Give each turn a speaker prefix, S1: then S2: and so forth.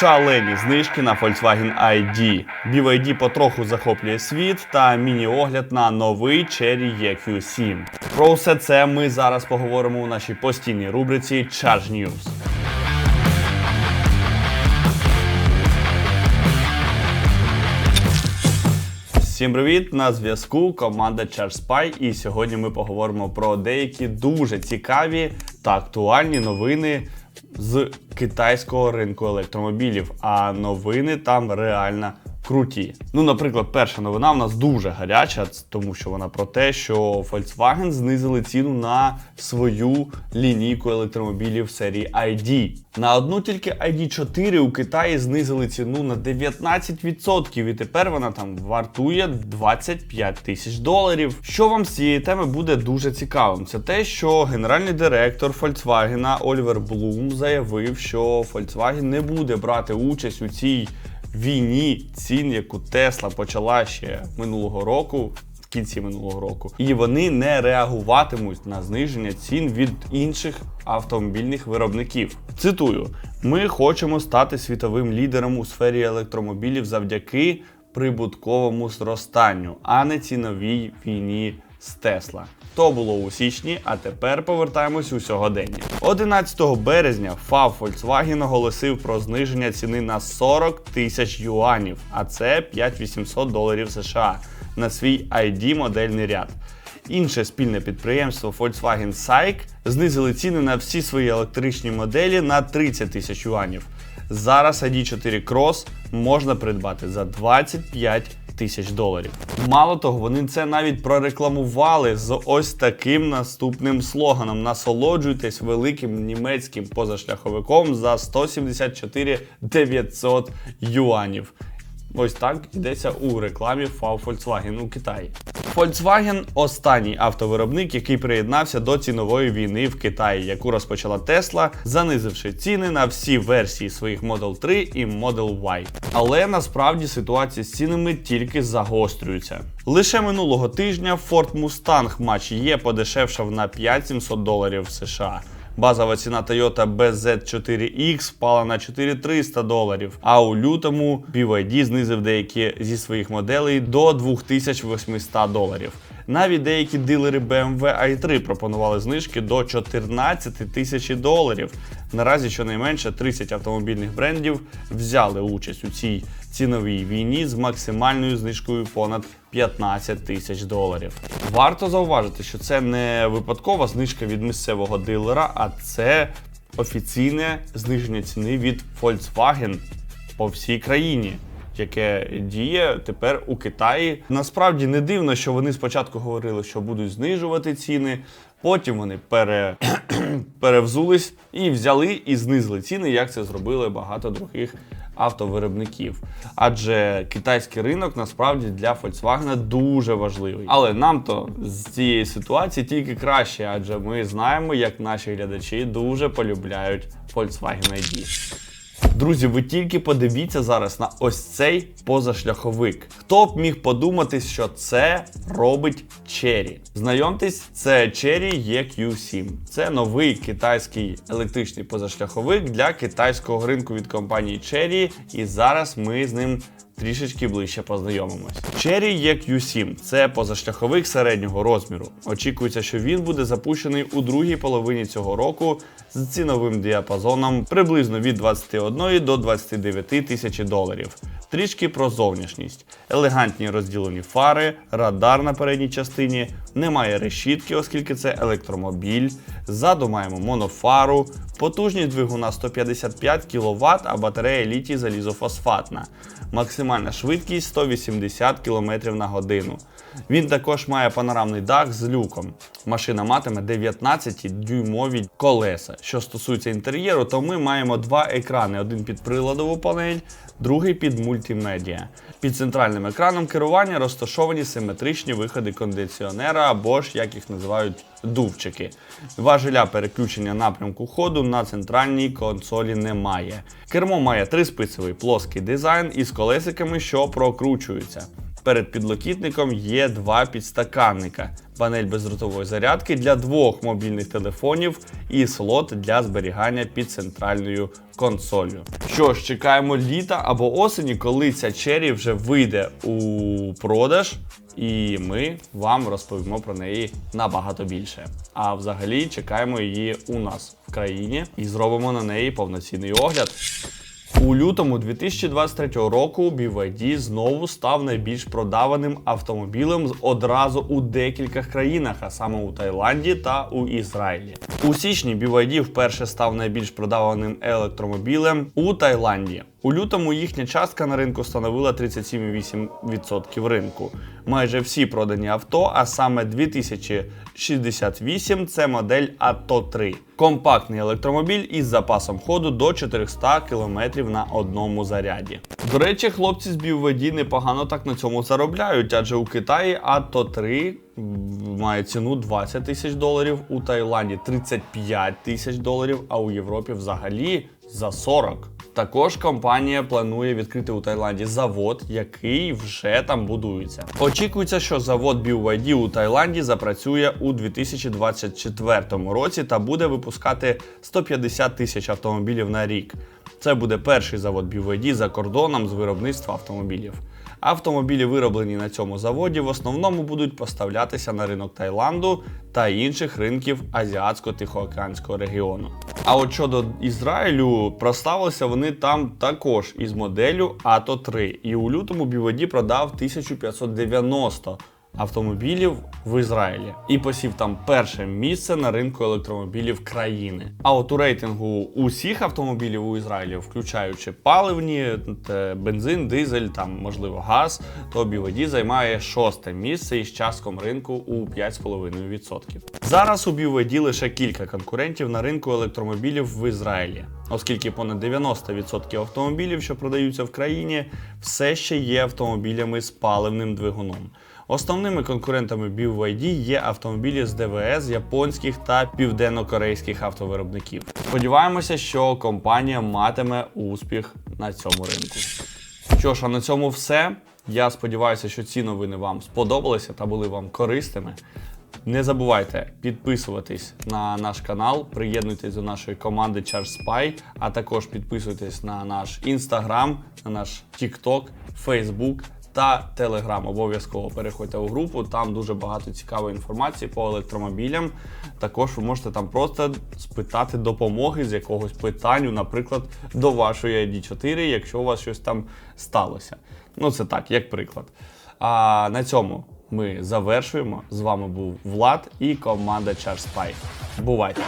S1: Шалені знижки на Volkswagen ID. BYD потроху захоплює світ та міні-огляд на новий Cherry EQ7. Про все це ми зараз поговоримо у нашій постійній рубриці Charge News. Всім привіт! На зв'язку команда ChargeSpy і сьогодні ми поговоримо про деякі дуже цікаві та актуальні новини з китайського ринку електромобілів. А новини там реально круті. Ну, наприклад, перша новина в нас дуже гаряча, тому що вона про те, що Volkswagen знизили ціну на свою лінійку електромобілів серії ID. На одну тільки ID4 у Китаї знизили ціну на 19%, і тепер вона там вартує 25 тисяч доларів. Що вам з цієї теми буде дуже цікавим? Це те, що генеральний директор Volkswagen Олівер Блум заявив, що Volkswagen не буде брати участь у цій війні цін, яку Тесла почала ще минулого року. В кінці минулого року, і вони не реагуватимуть на зниження цін від інших автомобільних виробників. Цитую: ми хочемо стати світовим лідером у сфері електромобілів завдяки прибутковому зростанню, а не ціновій війні з Тесла. То було у січні, а тепер повертаємось у сьогодення. 11 березня ФАВ Volkswagen оголосив про зниження ціни на 40 тисяч юанів, а це 5800 доларів США на свій ID модельний ряд. Інше спільне підприємство Volkswagen SAIC знизили ціни на всі свої електричні моделі на 30 тисяч юанів. Зараз ID4 Cross можна придбати за 25 тисяч доларів. Мало того, вони це навіть прорекламували з ось таким наступним слоганом: насолоджуйтесь великим німецьким позашляховиком за 174 900 юанів. Ось так йдеться у рекламі FAW Volkswagen у Китаї. Volkswagen – останній автовиробник, який приєднався до цінової війни в Китаї, яку розпочала Tesla, занизивши ціни на всі версії своїх Model 3 і Model Y. Але насправді ситуація з цінами тільки загострюється. Лише минулого тижня Ford Mustang Mach-E подешевшав на 5700 доларів США. Базова ціна Toyota BZ4X впала на 4300 доларів, а у лютому BYD знизив деякі зі своїх моделей до 2800 доларів. Навіть деякі дилери BMW i3 пропонували знижки до 14 тисяч доларів. Наразі щонайменше 30 автомобільних брендів взяли участь у цій ціновій війні з максимальною знижкою понад 15 тисяч доларів. Варто зауважити, що це не випадкова знижка від місцевого дилера, а це офіційне зниження ціни від Volkswagen по всій країні. Яке діє тепер у Китаї. Насправді не дивно, що вони спочатку говорили, що будуть знижувати ціни, потім вони пере... перевзулись і взяли і знизили ціни, як це зробили багато других автовиробників. Адже китайський ринок насправді для Volkswagen дуже важливий. Але нам то з цієї ситуації тільки краще, адже ми знаємо, як наші глядачі дуже полюбляють Volkswagen ID. Друзі, ви тільки подивіться зараз на ось цей позашляховик. Хто б міг подумати, що це робить Cherry? Знайомтесь, це Cherry EQ7. Це новий китайський електричний позашляховик для китайського ринку від компанії Cherry. І зараз ми з ним трішечки ближче познайомимось. Cherry EQ7 – це позашляховик середнього розміру. Очікується, що він буде запущений у другій половині цього року з ціновим діапазоном приблизно від 21 до 29 тисячі доларів. Трішки про зовнішність. Елегантні розділені фари, радар на передній частині, немає решітки, оскільки це електромобіль. Ззаду маємо монофару, потужність двигуна 155 кВт, а батарея літій залізофосфатна. Максимальна швидкість 180 км на годину. Він також має панорамний дах з люком. Машина матиме 19-дюймові колеса. Що стосується інтер'єру, то ми маємо два екрани: один під приладову панель, другий під мультимедіа. Під центральним екраном керування розташовані симетричні виходи кондиціонера або ж, як їх називають, дувчики. Важеля переключення напрямку ходу на центральній консолі немає. Кермо має триспицевий плоский дизайн із колесиками, що прокручуються. Перед підлокітником є два підстаканника, панель бездротової зарядки для двох мобільних телефонів і слот для зберігання під центральною консолью. Що ж, чекаємо літа або осені, коли ця чері вже вийде у продаж. І ми вам розповімо про неї набагато більше. А взагалі чекаємо її у нас в країні і зробимо на неї повноцінний огляд. У лютому 2023 року BYD знову став найбільш продаваним автомобілем одразу у декількох країнах, а саме у Таїланді та у Ізраїлі. У січні BYD вперше став найбільш продаваним електромобілем у Таїланді. У лютому їхня частка на ринку становила 37,8% ринку. Майже всі продані авто, а саме 2068 це модель ATO 3. Компактний електромобіль із запасом ходу до 400 км на одному заряді. До речі, хлопці з BYD непогано так на цьому заробляють, адже у Китаї ATO 3 має ціну 20 тисяч доларів, у Таїланді 35 тисяч доларів, а у Європі взагалі за 40. Також компанія планує відкрити у Таїланді завод, який вже там будується. Очікується, що завод BYD у Таїланді запрацює у 2024 році та буде випускати 150 тисяч автомобілів на рік. Це буде перший завод BYD за кордоном з виробництва автомобілів. Автомобілі, вироблені на цьому заводі, в основному будуть поставлятися на ринок Таїланду та інших ринків Азіатсько-Тихоокеанського регіону. А от щодо Ізраїлю, прославилися вони там також із моделлю АТО 3 І у лютому BYD продав 1590 автомобілів в Ізраїлі і посів там перше місце на ринку електромобілів країни. А от у рейтингу усіх автомобілів у Ізраїлі, включаючи паливні, бензин, дизель, там можливо газ, то BYD займає шосте місце із частком ринку у 5,5%. Зараз у BYD лише кілька конкурентів на ринку електромобілів в Ізраїлі, оскільки понад 90% автомобілів, що продаються в країні, все ще є автомобілями з паливним двигуном. Основними конкурентами BYD є автомобілі з ДВС японських та південно-корейських автовиробників. Сподіваємося, що компанія матиме успіх на цьому ринку. Що ж, а на цьому все. Я сподіваюся, що ці новини вам сподобалися та були вам корисними. Не забувайте підписуватись на наш канал, приєднуйтесь до нашої команди Charge Spy, а також підписуйтесь на наш Instagram, на наш TikTok, Facebook та Telegram. Обов'язково переходьте у групу, там дуже багато цікавої інформації по електромобілям. Також ви можете там просто спитати допомоги з якогось питанню, наприклад, до вашої ID4, якщо у вас щось там сталося. Ну, це так, як приклад. А на цьому ми завершуємо. З вами був Влад і команда Charge Spy. Бувайте!